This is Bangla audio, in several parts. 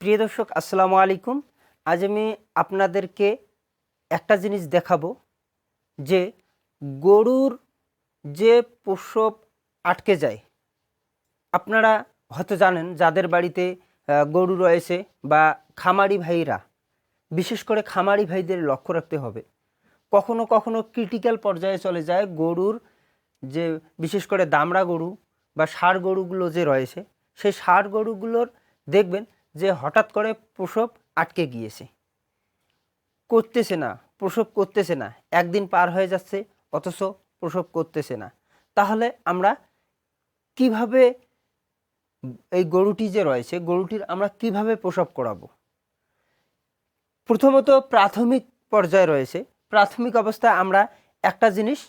প্রিয় দর্শক, আসসালামু আলাইকুম। আজ আমি আপনাদেরকে একটা জিনিস দেখাবো যে গরুর যে প্রসব আটকে যায়। আপনারা হয়তো জানেন, যাদের বাড়িতে গরু রয়েছে বা খামারি ভাইরা, বিশেষ করে খামারি ভাইদের লক্ষ্য রাখতে হবে। কখনো কখনো ক্রিটিক্যাল পর্যায়ে চলে যায় গরুর যে, বিশেষ করে দামড়া গরু বা ষাঁড় গরুগুলো যে রয়েছে, সেই ষাঁড় গরুগুলোর দেখবেন যে হঠাৎ করে প্রসব আটকে গিয়েছে। করতেছে না, প্রসব করতেছে না, একদিন পার হয়ে যাচ্ছে, অথচ প্রসব করতেছে না। তাহলে আমরা কীভাবে এই গরুটি যে রয়েছে, গরুটির আমরা কীভাবে প্রসব করাবো? প্রথমত প্রাথমিক পর্যায়ে রয়েছে। প্রাথমিক অবস্থায় আমরা একটা জিনিস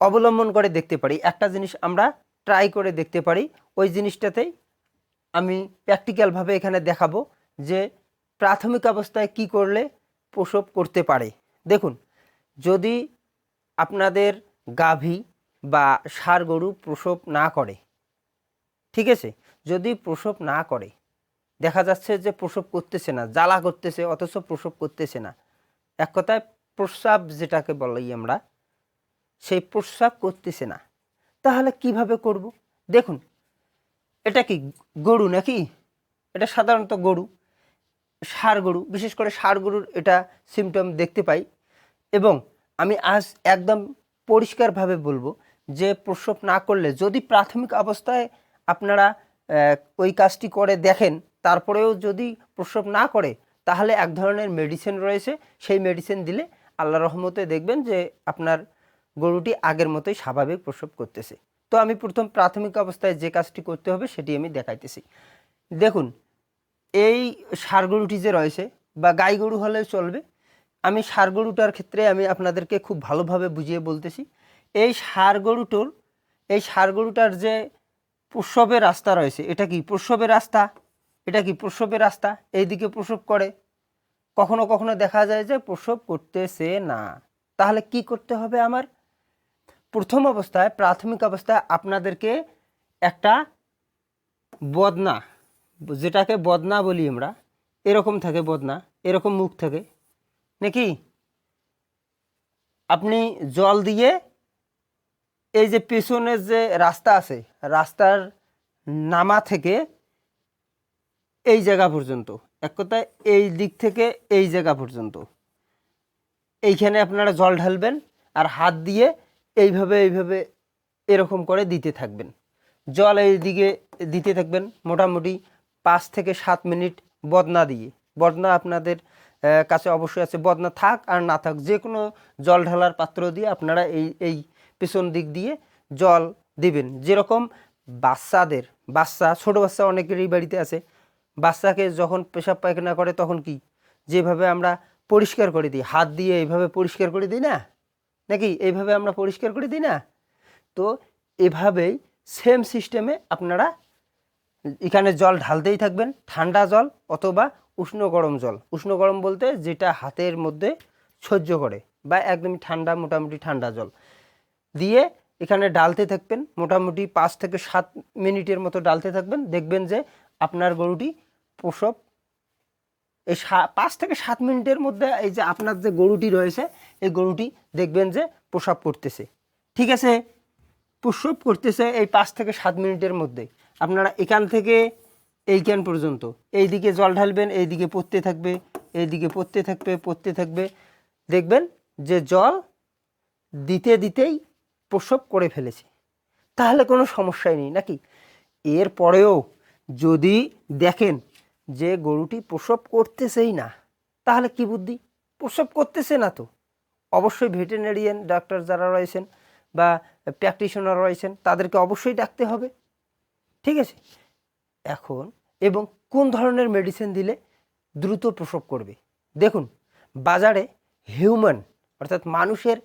অবলম্বন করে দেখতে পারি, একটা জিনিস আমরা ট্রাই করে দেখতে পারি, ওই জিনিসটাতেই আমি প্র্যাকটিক্যালভাবে এখানে দেখাবো যে প্রাথমিক অবস্থায় কি করলে প্রসব করতে পারে। দেখুন, যদি আপনাদের গাভী বা ষাঁড় গরু প্রসব না করে, ঠিক আছে? যদি প্রসব না করে, দেখা যাচ্ছে যে প্রসব করতেছে না, জ্বালা করতেছে, অথচ প্রসব করতেছে না। এক কথায় প্রস্রাব যেটাকে বলাই আমরা, সেই প্রস্রাব করতেছে না। তাহলে কীভাবে করব? দেখুন এটা কি গরু নাকি? এটা সাধারণত গরু সার গরু। বিশেষ করে ষাঁড় গরুর এটা সিমটম দেখতে পাই। এবং আমি আজ একদম পরিষ্কারভাবে বলব যে প্রসব না করলে, যদি প্রাথমিক অবস্থায় আপনারা ওই কাজটি করে দেখেন, তারপরেও যদি প্রসব না করে, তাহলে এক ধরনের মেডিসিন রয়েছে। সেই মেডিসিন দিলে আল্লাহ রহমতে দেখবেন যে আপনার গরুটি আগের মতোই স্বাভাবিক প্রসব করতেছে। আমি প্রথম প্রাথমিক অবস্থায় যে কাজটি করতে হবে সেটি আমি দেখাইতেছি। দেখুন, এই গরুটি যে রয়েছে বা গাই গরু হলে চলবে, আমি গরুটার ক্ষেত্রে আমি আপনাদেরকে খুব ভালোভাবে বুঝিয়ে বলতেছি। এই গরুটোর এই গরুটার যে প্রসবের রাস্তা রয়েছে, এটা কি প্রসবের রাস্তা? এটা কি প্রসবের রাস্তা? এইদিকে প্রসব করে। কখনো কখনো দেখা যায় যে প্রসব করতেছে না। তাহলে কি করতে হবে আমার? প্রথম অবস্থায়, প্রাথমিক অবস্থায় আপনাদেরকে একটা বদনা, যেটাকে বদনা বলি আমরা, এরকম থাকে বদনা, এরকম মুখ থাকে, নাকি? আপনি জল দিয়ে এই যে পেছনের যে রাস্তা আছে, রাস্তার নামা থেকে এই জায়গা পর্যন্ত, এক কথায় এই দিক থেকে এই জায়গা পর্যন্ত, এইখানে আপনারা জল ঢালবেন আর হাত দিয়ে এইভাবে এইভাবে এরকম করে দিতে থাকবেন। জল এইদিকে দিতে থাকবেন মোটামুটি পাঁচ থেকে সাত মিনিট বদনা দিয়ে। বদনা আপনাদের কাছে অবশ্যই আছে। বদনা থাক আর না থাক যে কোনো জল ঢালার পাত্র দিয়ে আপনারা এই এই পেছন দিক দিয়ে জল দিবেন। যেরকম বাচ্চাদের, বাচ্চা, ছোট বাচ্চা অনেকেরই বাড়িতে আছে। বাচ্চাকে যখন পেশাব পায়খানা করে তখন কি? যেভাবে আমরা পরিষ্কার করে দিই। হাত দিয়ে এইভাবে পরিষ্কার করে দিই না? নাকি এইভাবে আমরা পরিষ্কার করে দিই না? তো এভাবেই সেম সিস্টেমে আপনারা এখানে জল ঢালতেই থাকবেন, ঠান্ডা জল অথবা উষ্ণ গরম জল। উষ্ণ গরম বলতে যেটা হাতের মধ্যে সহ্য করে বা একদমই ঠান্ডা, মোটামুটি ঠান্ডা জল। দিয়ে এখানে ডালতে থাকবেন, মোটামুটি পাঁচ থেকে সাত মিনিটের মতো ডালতে থাকবেন। দেখবেন যে আপনার গরুটি প্রসব এই পাঁচ থেকে সাত মিনিটের মধ্যে এই যে আপনার যে গরুটি রয়েছে, এই গরুটি দেখবেন যে প্রসব করতেছে। ঠিক আছে? প্রসব করতেছে এই পাঁচ থেকে সাত মিনিটের মধ্যে। আপনারা এখান থেকে এইখান পর্যন্ত, এইদিকে জল ঢালবেন, এইদিকে পড়তে থাকবে, এইদিকে পড়তে থাকবে পড়তে থাকবে। দেখবেন যে জল দিতে দিতেই প্রসব করে ফেলেছে। তাহলে কোনো সমস্যাই নেই, নাকি? এর পরেও যদি দেখেন যে গরুটি প্রসব করতেছেই না, তাহলে কি বুদ্ধি? প্রসব করতেছে না তো। অবশ্যই ভেটেরিনারিয়ান ডাক্তার যারা রয়েছেন বা প্র্যাকটিশনার রয়েছেন, তাদেরকে অবশ্যই ডাকতে হবে। ঠিক আছে? এখন এবং কোন ধরনের মেডিসিন দিলে দ্রুত প্রসব করবে? দেখুন, বাজারে হিউম্যান অর্থাৎ মানুষের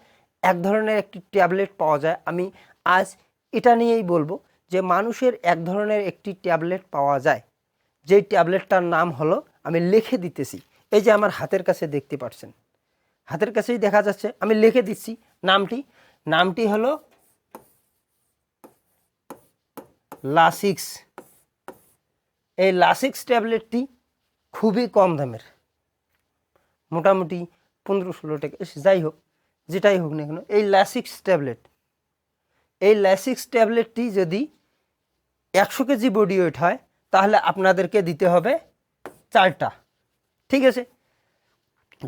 এক ধরনের একটি ট্যাবলেট পাওয়া যায়। আমি আজ এটা নিয়েই বলব যে মানুষের এক ধরনের একটি ট্যাবলেট পাওয়া যায়। যেই ট্যাবলেটটার নাম হলো আমি লিখে দিতেছি। এই যে আমার হাতের কাছে দেখতে পাচ্ছেন। হাতের কাছেই দেখা যাচ্ছে আমি লিখে দিচ্ছি নামটি। নামটি হলো লাসিক্স। এই লাসিক্স ট্যাবলেটটি খুবই কম দামের। মোটামুটি পনেরো ষোলো টাকা। এস, যাই হোক যেটাই হোক না কেন এই ল্যাসিক্স ট্যাবলেট। এই ল্যাসিক্স ট্যাবলেটটি যদি একশো কেজি বডি ওয়েট হয় তাহলে আপনাদেরকে দিতে হবে চারটা। ঠিক আছে?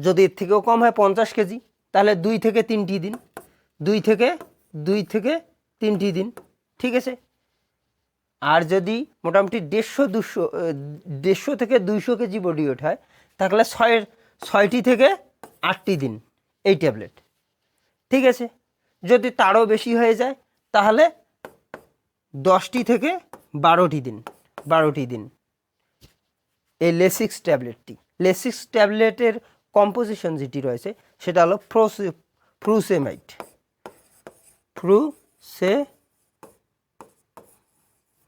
যদি এর থেকেও কম হয় পঞ্চাশ কেজি, তাহলে দুই থেকে তিনটি দিন। দুই থেকে দুই থেকে তিনটি দিন। ঠিক আছে? আর যদি মোটামুটি দেড়শো, দুশো দেড়শো থেকে দুইশো কেজি বডি ওয়েট হয়, তাহলে ছয়, ছয়টি থেকে আটটি দিন এই ট্যাবলেট। ঠিক আছে? যদি তারও বেশি হয়ে যায়, তাহলে দশটি থেকে বারোটি দিন। বারোটি দিন। এই লেসিক্স ট্যাবলেটটি, লেসিক্স ট্যাবলেটের কম্পোজিশন যেটি রয়েছে, সেটা হলো ফ্রোসে ফ্রুসেমাইট ফ্রুসে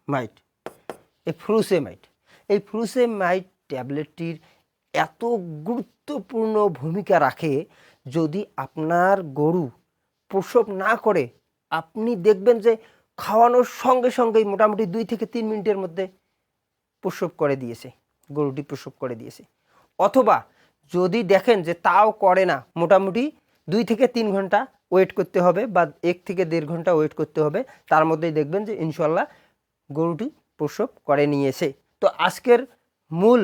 মাইট এই ফ্রুসেমাইট এই ফ্রুসেমাইট ট্যাবলেটটির এত গুরুত্বপূর্ণ ভূমিকা রাখে যদি আপনার গরু প্রসব না করে, আপনি দেখবেন যে খাওয়ানোর সঙ্গে সঙ্গেই মোটামুটি দুই থেকে তিন মিনিটের মধ্যে প্রসব করে দিয়েছে, গরুটি প্রসব করে দিয়েছে। অথবা যদি দেখেন যে তাও করে না, মোটামুটি দুই থেকে তিন ঘণ্টা ওয়েট করতে হবে বা এক থেকে দেড় ঘণ্টা ওয়েট করতে হবে, তার মধ্যেই দেখবেন যে ইনশাল্লাহ গরুটি প্রসব করে নিয়েছে। তো আজকের মূল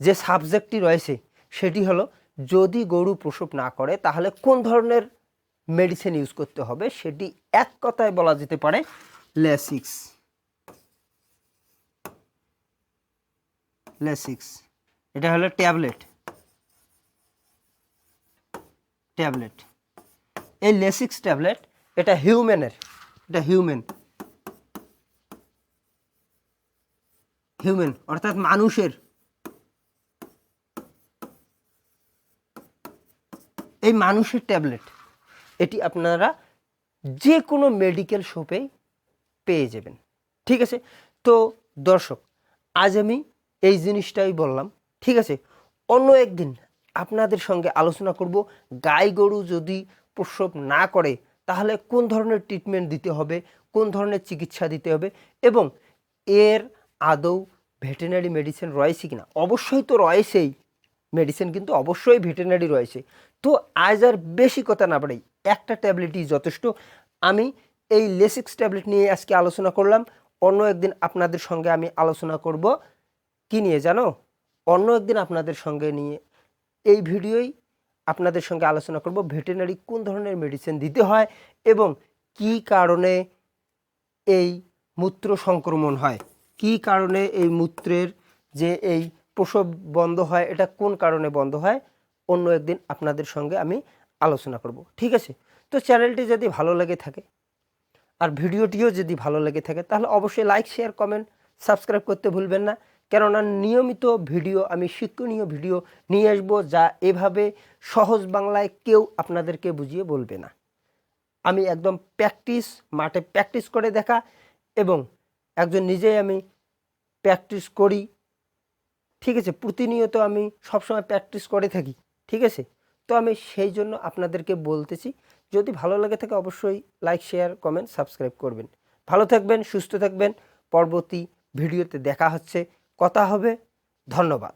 যে সাবজেক্টটি রয়েছে, সেটি হলো যদি গরু প্রসব না করে, তাহলে কোন ধরনের মেডিসিন ইউজ করতে হবে, সেটি এক কথায় বলা যেতে পারে লেসিক্স। লেসিক্স। এটা হলো ট্যাবলেট। ট্যাবলেট। এই লেসিক্স ট্যাবলেট, এটা হিউম্যানের, এটা হিউম্যান। হিউম্যান, অর্থাৎ মানুষের। এই মানুষের ট্যাবলেট, এটি আপনারা যে কোনো মেডিকেল শপেই পেয়ে যাবেন। ঠিক আছে? তো দর্শক, আজ আমি এই জিনিসটাই বললাম, ঠিক আছে? অন্য একদিন আপনাদের সঙ্গে আলোচনা করব। গাই গরু যদি প্রসব না করে, তাহলে কোন ধরনের ট্রিটমেন্ট দিতে হবে? কোন ধরনের চিকিৎসা দিতে হবে? এবং এর আদৌ ভেটেনারি মেডিসিন রয়েছে কিনা? অবশ্যই তো রয়েছেই। মেডিসিন কিন্তু অবশ্যই ভেটেনারি রয়েছে। তো আজ আর বেশি কথা না বাড়াই, একটা ট্যাবলেটই যথেষ্ট। আমি এই লেসিক্স ট্যাবলেট নিয়ে আজকে আলোচনা করলাম। অন্য একদিন আপনাদের সঙ্গে আমি আলোচনা করব। কি নিয়ে জানো? অন্য একদিন আপনাদের সঙ্গে নিয়ে এই ভিডিওই আপনাদের সঙ্গে আলোচনা করব ভেটেনারি কোন ধরনের মেডিসিন দিতে হয় এবং কি কারণে এই মূত্র সংক্রমণ হয়? কি কারণে এই মূত্রের যে এই প্রসব বন্ধ হয়, এটা কোন কারণে বন্ধ হয়? অন্য একদিন আপনাদের সঙ্গে আমি আলোচনা করব, ঠিক আছে? তো চ্যানেলটি যদি ভালো লেগে থাকে আর ভিডিওটিও যদি ভালো লেগে থাকে, তাহলে অবশ্যই লাইক শেয়ার কমেন্ট সাবস্ক্রাইব করতে ভুলবেন না। কেননা নিয়মিত ভিডিও, আমি শিক্ষণীয় ভিডিও নিয়ে আসব যা এভাবে সহজ বাংলায় কেউ আপনাদেরকে বুঝিয়ে বলবে না। আমি একদম প্র্যাকটিস, মাঠে প্র্যাকটিস করে দেখা এবং একজন নিজেই আমি প্র্যাকটিস করি। ঠিক আছে, প্রতিনিয়ত আমি সবসময় প্র্যাকটিস করে থাকি, ঠিক আছে? তো আমি সেই জন্য আপনাদেরকে বলতেছি, যদি ভালো লাগে থাকে অবশ্যই লাইক, শেয়ার, কমেন্ট, সাবস্ক্রাইব করবেন। ভালো থাকবেন, সুস্থ থাকবেন, পরবর্তী ভিডিওতে দেখা হচ্ছে। কথা হবে ধন্যবাদ।